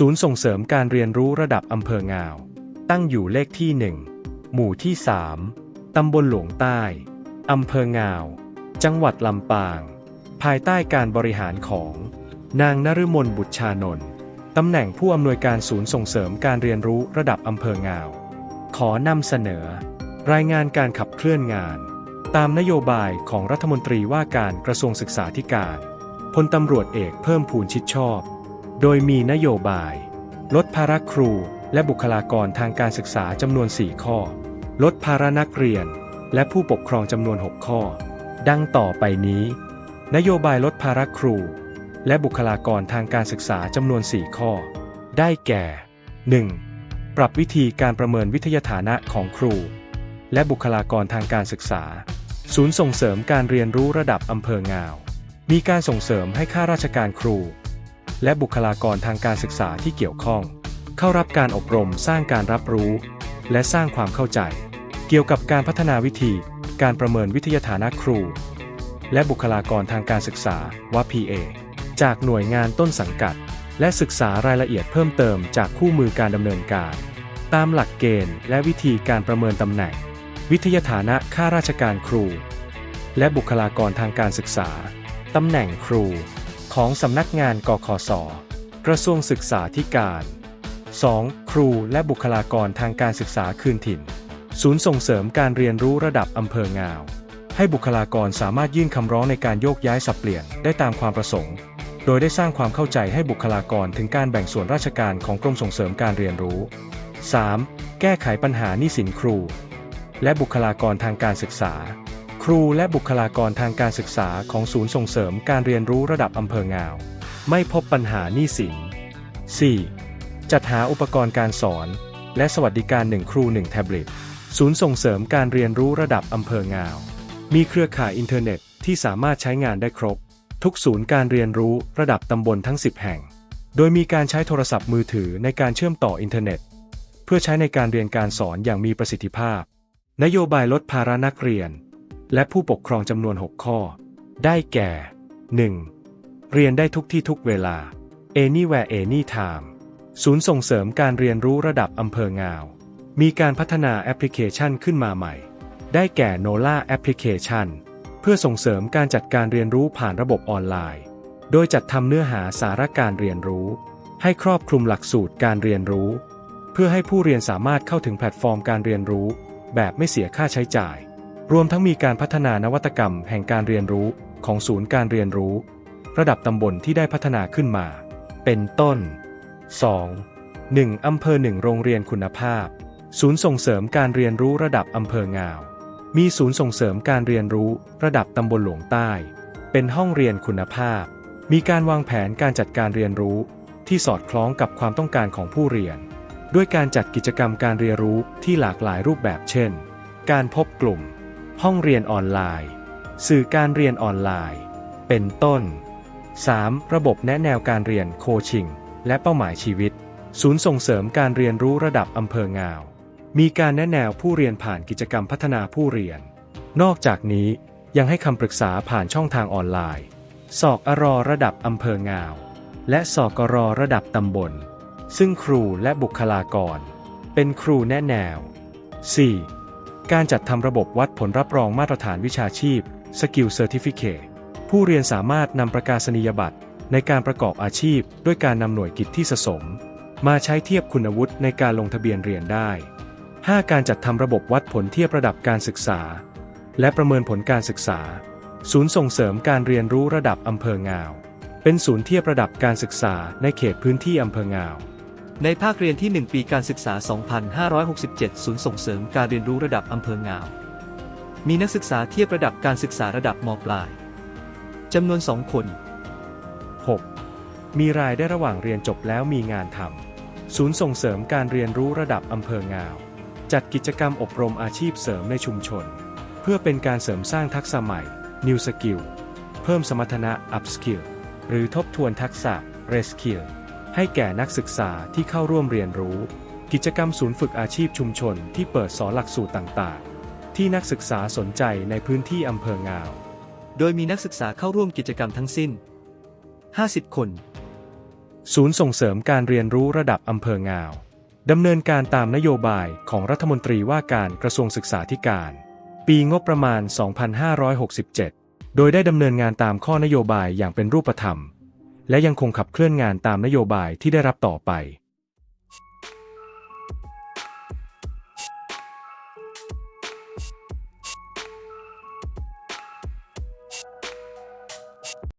ศูนย์ส่งเสริมการเรียนรู้ระดับอำเภองาว ตั้งอยู่เลขที่ 1 หมู่ที่ 3 ตำบลหลวงใต้ อำเภองาว จังหวัดลำปาง ภายใต้การบริหารของ นางนฤมลบุตรชานนท์ตำแหน่งผู้อำนวยการศูนย์ส่งเสริมการเรียนรู้ระดับอำเภองาว ขอนำเสนอ รายงานการขับเคลื่อนงาน ตามนโยบายของรัฐมนตรีว่าการกระทรวงศึกษาธิการพลตำรวจเอกเพิ่มพูนชิดชอบ โดยมีนโยบาย ลดภาระครูและบุคลากรทางการศึกษาจำนวน 4 ข้อ ลดภาระนักเรียน และผู้ปกครองจำนวน 6 ข้อ ดังต่อไปนี้ นโยบายลดภาระครู และบุคลากรทางการศึกษาจำนวน 4 ข้อ ได้แก่ 1. ปรับวิธีการประเมินวิทยาฐานะของครู และบุคลากรทางการศึกษา ศูนย์ส่งเสริมการเรียนรู้ระดับอำเภองาว มีการส่งเสริมให้ข้าราชการครู และบุคลากรทางการศึกษาที่เกี่ยวข้อง เข้ารับการอบรมสร้างการรับรู้ และสร้างความเข้าใจ เกี่ยวกับการพัฒนาวิธี การประเมินวิทยาฐานะครู และบุคลากรทางการศึกษาว่า PA จากหน่วยงานต้นสังกัด และศึกษารายละเอียดเพิ่มเติมจากคู่มือการดำเนินการ ตามหลักเกณฑ์และวิธีการประเมินตำแหน่ง วิทยาฐานะข้าราชการครู และบุคลากรทางการศึกษาตำแหน่งครู ของสำนักงานกคส กระทรวงศึกษาธิการ 2. ครูและบุคลากรทางการศึกษาคืนถิ่น ศูนย์ส่งเสริมการเรียนรู้ระดับอำเภองาว ให้บุคลากรสามารถยื่นคำร้องในการโยกย้ายสับเปลี่ยนได้ตามความประสงค์ โดยได้สร้างความเข้าใจให้บุคลากรถึงการแบ่งส่วนราชการของกรมส่งเสริมการเรียนรู้ 3. แก้ไขปัญหาหนี้สินครู และบุคลากรทางการศึกษา ครูและบุคลากรทางการศึกษาของศูนย์ส่งเสริมการเรียนรู้ระดับอำเภองาว ไม่พบปัญหาหนี้สิน 4. จัดหาอุปกรณ์การสอน และสวัสดิการ 1 ครู 1 แท็บเล็ตศูนย์ส่งเสริมการเรียนรู้ระดับอำเภองาว มีเครือข่ายอินเทอร์เน็ตที่สามารถใช้งานได้ครบ ทุกศูนย์การเรียนรู้ระดับตำบลทั้ง 10 แห่ง โดยมีการใช้โทรศัพท์มือถือในการเชื่อมต่ออินเทอร์เน็ต เพื่อใช้ในการเรียนการสอนอย่างมีประสิทธิภาพ นโยบายลดภาระนักเรียน และผู้ปกครองจำนวน 6 ข้อ ได้แก่ 1. เรียนได้ทุกที่ทุกเวลา anywhere anytime ศูนย์ส่งเสริมการเรียนรู้ระดับอำเภองาว มีการพัฒนาแอปพลิเคชันขึ้นมาใหม่ ได้แก่ NOLA Application เพื่อส่งเสริมการจัดการเรียนรู้ผ่านระบบออนไลน์ โดยจัดทำเนื้อหาสาระการเรียนรู้ ให้ครอบคลุมหลักสูตรการเรียนรู้ เพื่อให้ผู้เรียนสามารถเข้าถึงแพลตฟอร์มการเรียนรู้ แบบไม่เสียค่าใช้จ่าย รวมทั้งมีการพัฒนานวัตกรรมแห่งการเรียนรู้ของศูนย์การเรียนรู้ ระดับตำบลที่ได้พัฒนาขึ้นมา เป็นต้น 2. 1. อำเภอ 1 โรงเรียนคุณภาพ ศูนย์ส่งเสริมการเรียนรู้ระดับอำเภองาว มีศูนย์ส่งเสริมการเรียนรู้ระดับตำบลหลวงใต้ เป็นห้องเรียนคุณภาพ มีการวางแผนการจัดการเรียนรู้ ที่สอดคล้องกับความต้องการของผู้เรียน ด้วยการจัดกิจกรรมการเรียนรู้ที่หลากหลายรูปแบบเช่น การพบกลุ่ม ห้องเรียนออนไลน์ สื่อการเรียนออนไลน์ เป็นต้น 3. ระบบแนะแนวการเรียนโคชิงและเป้าหมายชีวิต ศูนย์ส่งเสริมการเรียนรู้ระดับอำเภองาว มีการแนะแนวผู้เรียนผ่านกิจกรรมพัฒนาผู้เรียน นอกจากนี้ยังให้คำปรึกษาผ่านช่องทางออนไลน์ สอกอรอระดับอำเภองาว และสอกรอระดับตำบล ซึ่งครูและบุคลากร เป็นครูแนะแนว 4. การจัดทำระบบวัดผลรับรองมาตรฐานวิชาชีพ Skill Certificate ผู้เรียนสามารถนำประกาศนียบัตรในการประกอบอาชีพ ด้วยการนำหน่วยกิจที่สะสม มาใช้เทียบคุณวุฒิในการลงทะเบียนเรียนได้ 5. การจัดทำระบบวัดผลเทียบระดับการศึกษา และประเมินผลการศึกษา ศูนย์ส่งเสริมการเรียนรู้ระดับอำเภองาว เป็นศูนย์เทียบระดับการศึกษาในเขตพื้นที่อำเภองาว ในภาคเรียนที่ 1 ปีการศึกษา 2567 ศูนย์ส่งเสริมการเรียนรู้ระดับอำเภองาว มีนักศึกษาเทียบระดับการศึกษาระดับมปลาย จำนวน 2 คน 6. มีรายได้ระหว่างเรียนจบแล้วมีงานทำ ศูนย์ส่งเสริมการเรียนรู้ระดับอำเภองาว จัดกิจกรรมอบรมอาชีพเสริมในชุมชน เพื่อเป็นการเสริมสร้างทักษะใหม่ New Skill เพิ่มสมรรถนะ Up Skill หรือทบทวนทักษะ Reskill ให้แก่นักศึกษาที่เข้าร่วมเรียนรู้ กิจกรรมศูนย์ฝึกอาชีพชุมชนที่เปิดสอนหลักสูตรต่างๆ ที่นักศึกษาสนใจในพื้นที่อำเภองาว โดยมีนักศึกษาเข้าร่วมกิจกรรมทั้งสิ้น 50 คน ศูนย์ส่งเสริมการเรียนรู้ระดับอำเภองาวดำเนินการตามนโยบายของรัฐมนตรีว่าการกระทรวงศึกษาธิการ ปีงบประมาณ 2567 โดยได้ดำเนินงานตามข้อนโยบายอย่างเป็นรูปธรรม และยังคงขับเคลื่อนงานตามนโยบายที่ได้รับต่อไป